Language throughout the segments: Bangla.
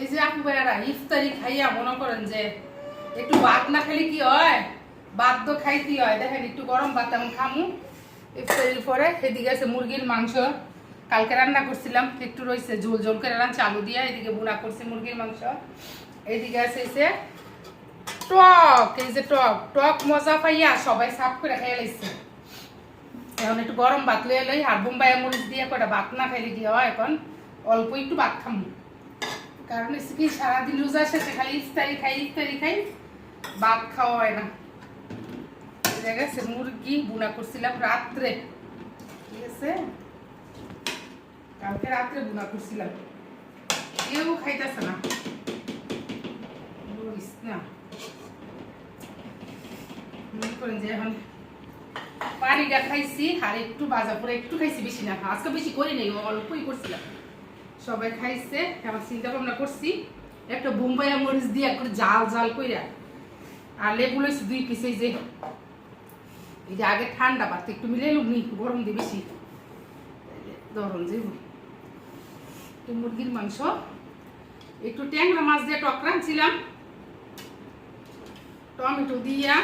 এই যে আপু ভাইয়ারা ইফতারি খাইয়া মনে করেন যে একটু ভাত না খেলে কি হয়? ভাত তো খাইতে হয়। দেখেন, একটু গরম ভাত আমি খামু। ইফতারির পরে এদিকে আছে মুরগির মাংস। কালকে রান্না করছিলাম, একটু রয়েছে ঝোল ঝোল করে রান্না আলু দিয়া এদিকে বুনা করছি মুরগির মাংস। এদিকে আছে এসে টক, এই যে টক। টক মজা পাইয়া সবাই সাফ করে খেয়ে লাইছে। এখন একটু গরম ভাত লইয়া লই, আর বোম্বাই মরিচ দিয়ে কটা ভাত না খাইলে কি হয় এখন? অল্প একটু ভাত খামু। কারণ হচ্ছে কি, সারাদিন রোজা শেষে খালি ইফতারি খাই ইফতারি খাই ভাত খাওয়া হয় না। ঠিক আছে, মুরগি বুনা করছিলাম রাত্রে। ঠিক আছে? কালকে রাত্রে বুনা করছিলাম। কেউ খাইতেছে না। না। পানিটা খাইছি আর একটু বাজা পরে একটু খাইছি, বেশি না। আজকে বেশি করি নাই, অল্পই করছিলাম। সবাই খাইছে আমার চিন্তা ভাবনা করছি, একটা বোম্বাইয়া মরিচ দিয়ে একটু জাল জাল কইরা, আর লেবু লইছি দুই পিস যে, এই যে আগে ঠান্ডা পাত একটু মিলে নি গরম দিয়ে বেশি। ধরুন যে একটু মুরগির মাংস, একটু ট্যাংরা মাছ দিয়ে টক রাঁধছিলাম। টমেটো দিয়া,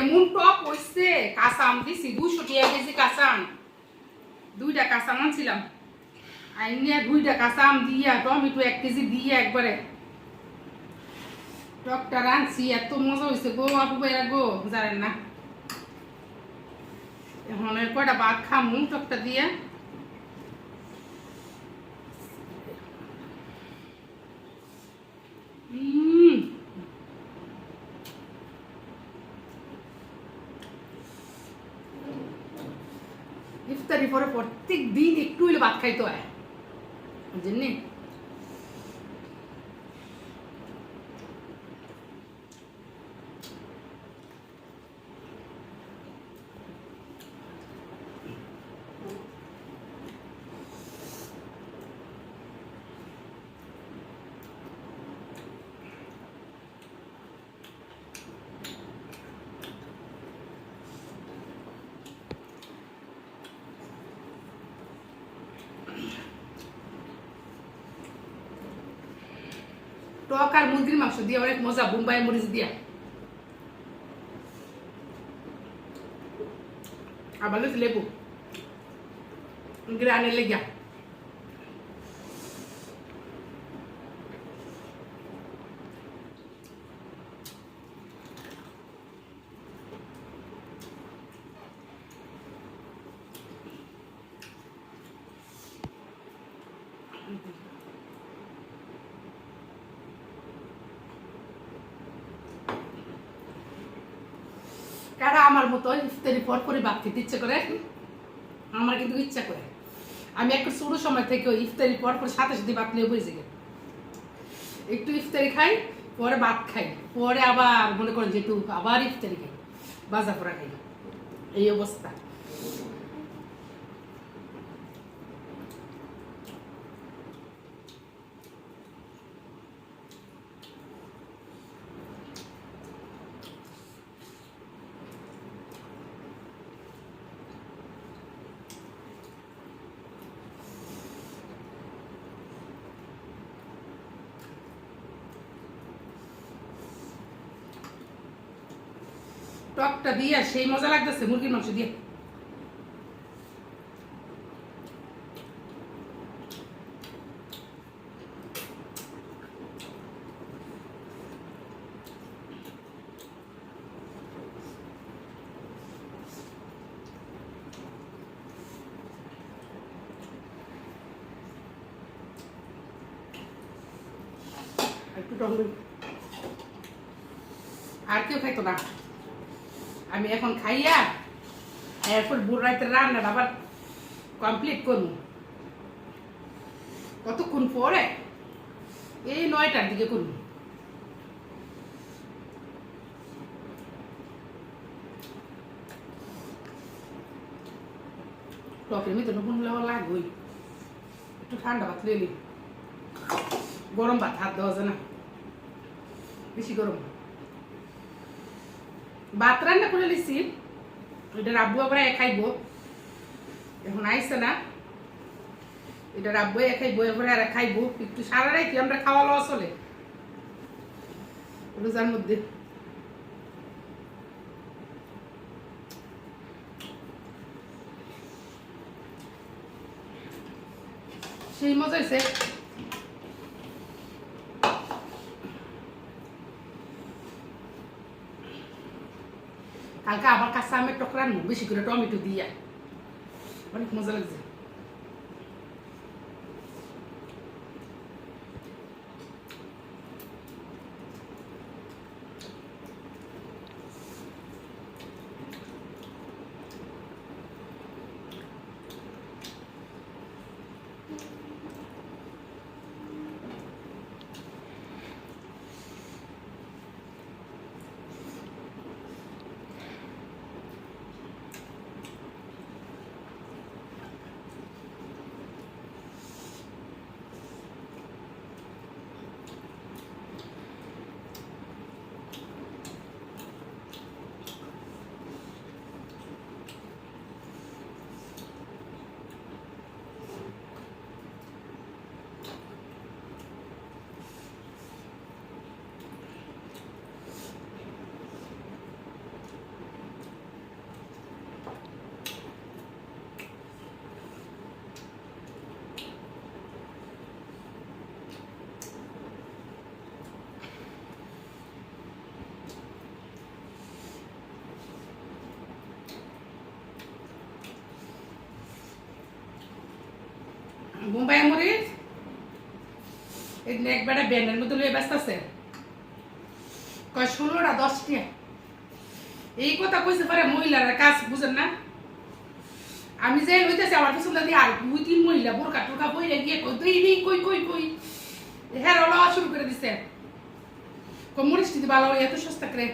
এমন টক হইছে, কাঁচা আম দিছি দুশো টাকা কেজি কাঁচা আম। দুইটা কাঁচা আনছিলাম। আইনিয়া দুইটা কাঁচা আম দিয়া, টমেটো এক কেজি দিয়ে একবারে। টকটা রাঁধছি এত মজা হয়েছে গো, আপু ভাইয়া গো, জানেন না। এখন কয়টা ভাত খামু, টকটা দিয়ে? ইফতারি পরে প্রত্যেক দিন একটু হইলে ভাত খাইতে হয়। Dinleyin. টক আর মুরগির মাংস দিয়ে অনেক মজা, বোম্বাই মরিচ দিয়া। আবার লইছি লেবু। গ্রানের লেগিয়া। কারা আমার মতো ইফতারি পর ভাত খেতে ইচ্ছে করে? আমার কিন্তু ইচ্ছা করে। আমি একটা শুরু সময় থেকে ওই ইফতারি পর পর সাথে সাথে ভাত নিয়ে বসে গেছি একটু ইফতারি খাই, পরে ভাত খাই, পরে আবার মনে করেন যে একটু আবার ইফতারি খাই বাজা পোড়া খাই। এই অবস্থা। টকটা দিয়ে সেই মজা লাগতেছে মুরগির মাংস দিয়ে। একটু টক আর কেউ খাইতো না। আমি এখন খাইয়া এরপর বুড় রাইতে রান্নাটা আবার কমপ্লিট করব। কতক্ষণ পরে? এই নয়টার দিকে করব। টকের ভিতরে নুন লেওয়া লাগবেই। একটু ঠান্ডা ভাত লেলি গরম ভাত হাত দেওয়া যায় না। বেশি গরম। ভাত রান্না করে লিছি ওইটা রাব্বু আবার খাইব এখন আইসে না। এটা রাখব খাই বইয়ের পরে আর খাইবো একটু সারা রাখি আমরা খাওয়া লওয়া চলে? রোজার মধ্যে। সেই মজা কালকে আবার কাঁচা আমের টকরা বেশি করে টমেটো দিয়ে। অনেক মজা লাগছে। বোম্বাই মরিচ এই এক বেটা ব্যানের মধ্যে লয়ে ব্যস্ত আছে। কয়, ষোলোটা, দশটা। এই কথা কইছে পারে মহিলারা কাজ, বুঝেন না? আমি যে হইতেছে, আমার পিছন দিয়ে আর দুই, তিন মহিলা বোরকা টোকা বইলে গিয়ে কই তুই নেই, কই কই কই? হ্যাঁ রলা শুরু করে দিছে। দিতে ভালো এত সস্তা করে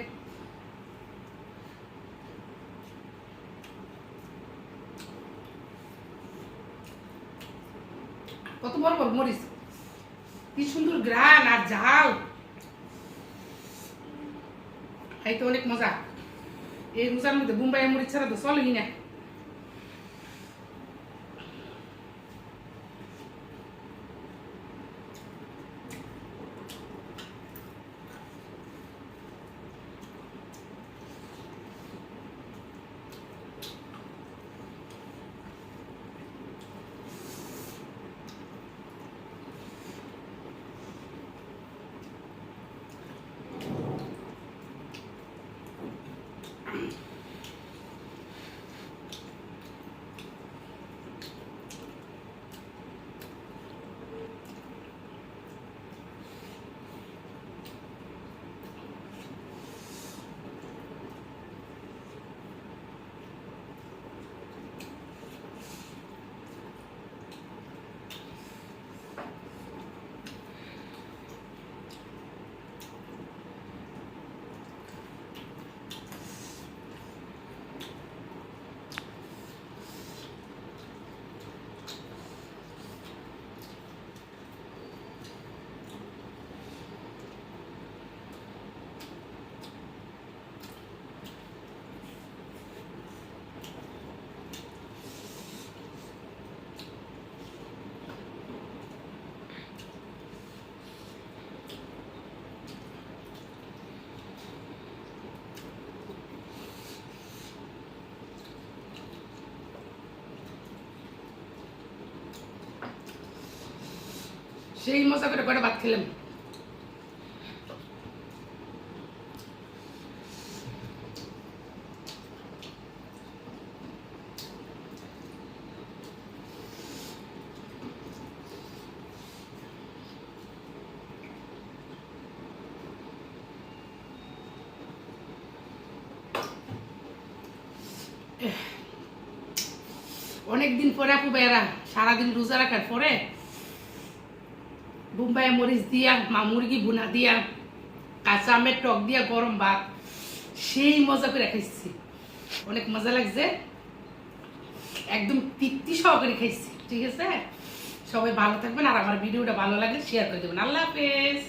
কত বড় বড় মরিচ। কি সুন্দর গ্রান আর ঝাল। খাইতে অনেক মজা। এই রোজার মধ্যে বুম্বাই মরিচ ছাড়া তো চলেই না। সেই মশা করে কটা ভাত খেলাম। অনেকদিন পরে আপু বেড়া সারাদিন রোজা রাখার পরে বোম্বাই মরিচ দিয়া মা মুরগি দিয়া কাঁচা আমের টক দিয়া গরম ভাত সেই মজা করে খাইছি অনেক মজা লাগছে একদম তৃপ্তি সহকারে খাইছি ঠিক আছে সবাই ভালো থাকবেন আর আমার ভিডিওটা ভালো লাগলে শেয়ার করে দেবেন আল্লাহ হাফেজ